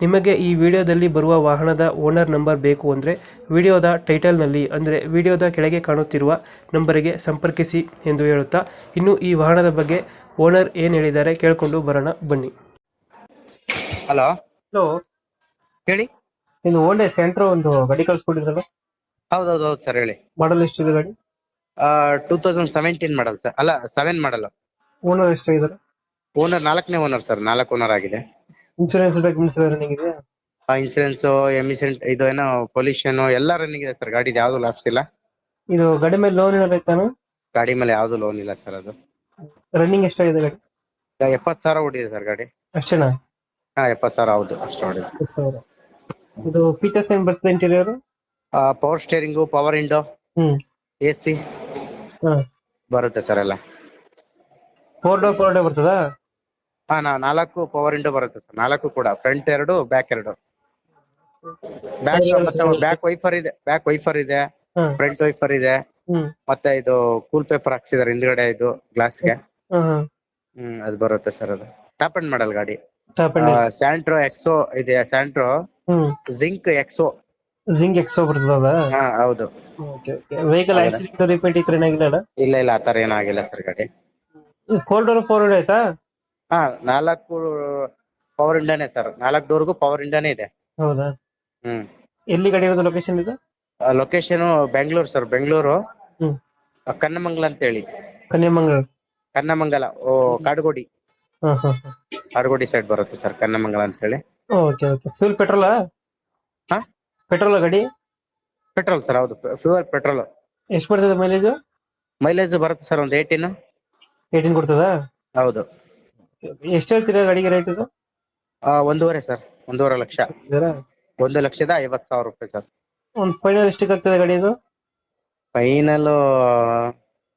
ನಿಮಗೆ ಈ ವಿಡಿಯೋದಲ್ಲಿ ಬರುವ ವಾಹನದ ಓನರ್ ನಂಬರ್ ಬೇಕು ಅಂದರೆ ವಿಡಿಯೋದ ಟೈಟಲ್ನಲ್ಲಿ ಅಂದರೆ ವಿಡಿಯೋದ ಕೆಳಗೆ ಕಾಣುತ್ತಿರುವ ನಂಬರಿಗೆ ಸಂಪರ್ಕಿಸಿ ಎಂದು ಹೇಳುತ್ತಾ ಇನ್ನು ಈ ವಾಹನದ ಬಗ್ಗೆ ಓನರ್ ಏನು ಹೇಳಿದ್ದಾರೆ ಕೇಳಿಕೊಂಡು ಬರೋಣ ಬನ್ನಿ. ಹಲೋ. ಹಲೋ. ಹೇಳಿ. ಇದು ಓಲ್ಡ್ ಸೆಂಟ್ರ್ ಒಂದು ಗಾಡಿ ಕಳಿಸ್ಕೊಟ್ಟಿದ್ರಲ್ಲ ಹೌದೌದು ಹೌದು ಸರ್ ಹೇಳಿ. ಮಾಡಲ್ ಎಷ್ಟಿದೆ ಗಾಡಿ? Two thousand seventeen model sir. ಅಲ್ಲ ಸೆವೆನ್ ಮಾಡಲ್ ಓನರ್ ಎಷ್ಟಾಗಿದ್ದಾರೆ ಓನರ್ ನಾಲ್ಕನೇ ಓನರ್ ಸರ್ ನಾಲ್ಕು ಓನರ್ ಆಗಿದೆ. ಇನ್ಶೂರೆನ್ಸ್ ಡಾಕ್ಯುಮೆಂಟ್ಸ್ ಎಲ್ಲ ರನ್ನಿಂಗ್ ಇದೆ ಇನ್ಸೂರೆನ್ಸ್ ಎಮಿಸೆಂಟ್ ಇದು ಏನೋ ಪೊಲ್ಯೂಷನ್ ಎಲ್ಲ ರನ್ನಿಂಗ್ ಇದೆ ಸರ್ ಗಾಡಿದು ಯಾವ್ದು ಲಾಪ್ಸ್ ಇಲ್ಲ. ಇದು ಗಾಡಿ ಮೇಲೆ ಲೋನ್ ಏನಾದ್ರು ಐತಾನು ಗಾಡಿ ಮೇಲೆ ಯಾವ್ದು ಲೋನ್ ಇಲ್ಲ ಸರ್ ಅದು. ರನ್ನಿಂಗ್ ಎಷ್ಟಾಗಿದೆ ಗಾಡಿ? ಎಪ್ಪತ್ತು ಸಾವಿರ ಓಡಿದೆ ಸರ್ ಗಾಡಿ. ಅಷ್ಟೇನಾ? ಹಾ ಎಪ್ಪತ್ತು ಸಾವಿರ ಹೌದು ಅಷ್ಟು ಸಾವಿರ. ಇದು ಫೀಚರ್ಸ್ ಏನ್ ಬರ್ತದೆ interior power steering power window hmm. A C ಹಾ. ಬರುತ್ತೆ ಸರ್ ಎಲ್ಲ. ಫೋರ್ ಡೋರ್ ಫೋರ್ ಡೋರ್ ಬರ್ತದಾ? ಹಾ ನಾ ನಾಲ್ಕು ಪವರ್ ವಿಂಡೋ ಬರುತ್ತೆ ಸರ್. ನಾಲ್ಕು ಕೂಡ. ಫ್ರಂಟ್ ಎರಡು ಬ್ಯಾಕ್ ಎರಡು. ಬ್ಯಾಕ್ ಬ್ಯಾಕ್ ವೈಫರ್ ಇದೆ. ಬ್ಯಾಕ್ ವೈಫರ್ ಇದೆ. ಹಾ. ಫ್ರಂಟ್ ವೈಫರ್ ಇದೆ. ಹ್ಮ್. ಮತ್ತೆ ಇದು ಕೂಲ್ ಪೇಪರ್ ಹಾಕ್ಸಿದಾರೆ ಹಿಂದ್ಗಡೆ ಇದು ಗ್ಲಾಸ್ಗೆ ಗೆ. ಹಾ ಹ್ಮ್ ಅದು ಬರುತ್ತೆ ಸರ್ ಅದು. ಟಾಪ್ ಅಂಡ್ ಮಾಡಲ್ ಗಾಡಿ. ಟಾಪ್ ಅಂಡ್ ಸ್ಯಾಂಟ್ರೋ ಎಕ್ಸೋ ಇದೆ ಸ್ಯಾಂಟ್ರೋ ಹ್ಮ್. ಜಿಂಕ್ ಎಕ್ಸೋ ಜಿಂಗ್ ಎಕ್ಸೋ ಬರ್ತದ ಹಾ ಹೌದು. Okay okay vehicle accident repaint ಈ ತರ ಏನಾಗಿಲ್ಲ ಅಲ್ಲ? ಇಲ್ಲ ಇಲ್ಲ ಆತರ ಏನಾಗಿಲ್ಲ ಸರ್ ಗಾಡಿ. ಫೋರ್ ಡೋರ್ ಫೋರ್ ಆಯ್ತಾ? ಹಾ ನಾಲ್ಕು ಪವರ್ ಇಂಡಾನೇ ಸರ್ ನಾಲ್ಕು ಡೋರ್ಗೂ ಪವರ್ ಇಂಡಾನೇ ಇದೆ. ಹೌದಾ? ಹ್ಮ್. ಎಲ್ಲಿ ಗಾಡಿ ಇರೋದು ಲೊಕೇಶನ್ ಇದು? ಲೊಕೇಶನ್ ಬೆಂಗಳೂರು ಸರ್ ಬೆಂಗಳೂರು ಹ್ಮ್. ಕನ್ನಮಂಗಲ ಅಂತ ಹೇಳಿ ಕನ್ಯಾಮಂಗಲ ಕನ್ನಮಂಗಲ ಓ ಕಾಡುಗೋಡಿ ಹಾ ಹಾ ಕಾಡುಗೋಡಿ ಸೈಡ್ ಬರುತ್ತೆ ಸರ್ ಕನ್ನಮಂಗಲ ಅಂತ ಹೇಳಿ ಓಕೆ ಓಕೆ ಫ್ಯೂಲ್ ಪೆಟ್ರೋಲಾ ಹಾ? ಪೆಟ್ರೋಲ್ ಗಾಡಿ? ಪೆಟ್ರೋಲ್ ಸರ್ ಹೌದು. ಪ್ಯೂರ್ ಪೆಟ್ರೋಲ್ ಎಷ್ಟು ಬರ್ತದೆ ಮೈಲೇಜ್ ಮೈಲೇಜ್ ಬರುತ್ತೆ ಸರ್ ಒಂದು ಏಯ್ಟೀನ್ ಏಯ್ಟೀನ್ ಕೊಡ್ತದಾ? ಹೌದು. ಎಷ್ಟು ಹೇಳ್ತೀರಾ ಗಾಡಿಗೆ ರೇಟ್ ಇದು? ಒಂದೂವರೆ ಸರ್ ಒಂದೂವರೆ ಲಕ್ಷ? ಒಂದು ಲಕ್ಷದ ಐವತ್ತು ಸಾವಿರ ರೂಪಾಯಿ ಸರ್. ಒಂದು ಫೈನಲ್ ಎಷ್ಟು ಆಗ್ತದೆ ಗಾಡಿ ಇದು? ಫೈನಲ್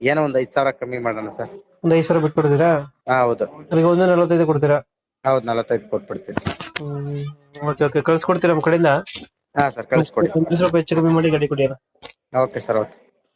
ಏನೋ ಒಂದು ಐದು ಸಾವಿರ ಕಮ್ಮಿ ಮಾಡೋಣ ಸರ್. ಒಂದ್ ಐದು ಸಾವಿರ ಬಿಟ್ಟು ಕೊಡ್ತೀರಾ ಹಾ ಹೌದು. ಅದಕ್ಕೆ ಒಂದು ನಲವತ್ತೈದು ಕೊಡ್ತೀರಾ? ಹೌದು ನಲವತ್ತೈದು ಕೊಟ್ಬಿಡ್ತೀನಿ. Okay okay. ಕಳ್ಸ್ಕೊಡ್ತೀರಾ ನಮ್ಮ ಕಡೆಯಿಂದ? ಹಾ ಸರ್ ಕಳಿಸ್ಕೊಡಿ. ಒಂದ್ ಸ್ವಲ್ಪ ಹೆಚ್ಚು ಕಮ್ಮಿ ಮಾಡಿ ಗಾಡಿ ಕೊಡಿ ಓಕೆ ಸರ್ ಓಕೆ.